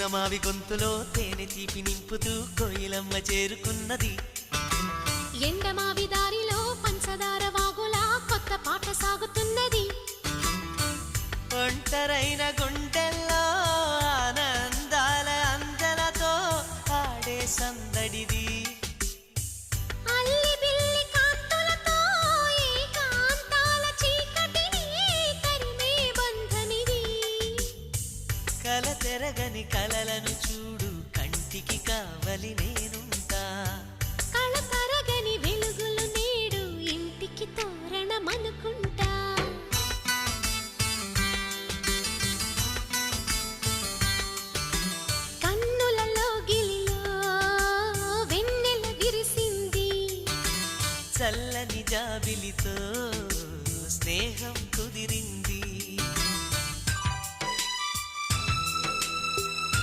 చిన్నమావి గొంతులో తేనె తీపి నింపుతూ కోయిలమ్మ చేరుకున్నది. ఎండమావి దారిలో పంచదార వాగులా కొత్త పాట సాగుతున్నది. ఒంటరైన గుండెల్లో తెరగని కలలను చూడు. కంటికి కావలి నేనుంటా. కళ తరగని వెలుగులు నేడు. ఇంటికి తోరణమనుకుంటా. కన్నులలో గిలిలో వెన్నెల విరిసింది. చల్లని జాబిలితో స్నేహం కుదిరింది.